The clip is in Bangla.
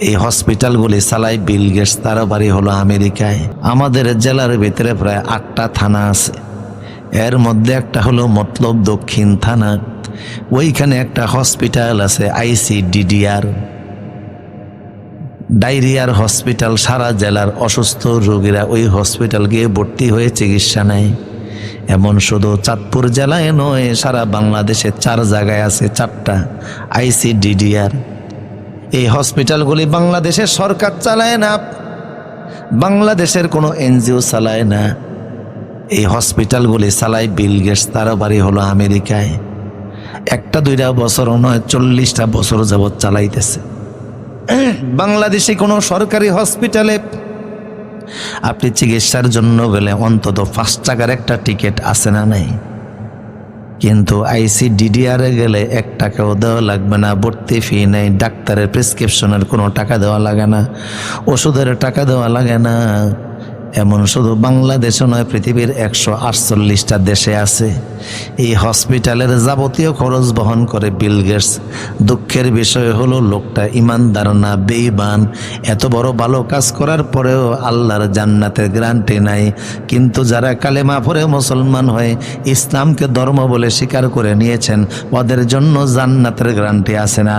এই হসপিটালগুলি চালায় বিল গেটস তার বাড়ি হলো আমেরিকায়। আমাদের জেলার ভিতরে প্রায় আটটা থানা আছে। এর মধ্যে একটা হলো মতলব দক্ষিণ থানা। ওইখানে একটা হসপিটাল আছে, আইসিডিডিআর। ডায়রিয়ার হসপিটাল সারা জেলার অসুস্থ রোগীরা ওই হসপিটাল গিয়ে ভর্তি হয়ে চিকিৎসা নেয়। এমন শুধু চাঁদপুর জেলায় নয়, সারা বাংলাদেশে চার জায়গায় আছে চারটা আইসিডিডিআর। এই হসপিটালগুলি বাংলাদেশের সরকার চালায় না, বাংলাদেশের কোনো এনজিও চালায় না। এই হসপিটালগুলি চালায় বিল গেটস তার বাড়ি হলো আমেরিকায়। একটা দুইটা বছর নয়, চল্লিশটা বছর যাবৎ চালাইতেছে। বাংলাদেশে কোনো সরকারি হসপিটালে আপনি চিকিৎসার জন্য গেলে অন্তত পাঁচ টাকার একটা টিকিট আছে না নাই? কিন্তু আইসিডিডিআরে গেলে এক টাকাও দেওয়া লাগবে না, ভর্তি ফি নেই, ডাক্তারের প্রেসক্রিপশনের কোনো টাকা দেওয়া লাগে না, ওষুধের টাকা দেওয়া লাগে না। এমন শুধু বাংলাদেশে নয়, পৃথিবীর একশো আটচল্লিশটা দেশে আছে। এই হসপিটালের যাবতীয় খরচ বহন করে বিল গেটস। দুঃখের বিষয় হলো, লোকটা ইমানদার না বেইমান এত বড় ভালো কাজ করার পরেও আল্লাহর জান্নাতের গ্যারান্টি নাই। কিন্তু যারা কালেমা পরে মুসলমান হয়ে ইসলামকে ধর্ম বলে স্বীকার করে নিয়েছেন, ওদের জন্য জান্নাতের গ্যারান্টি আছে না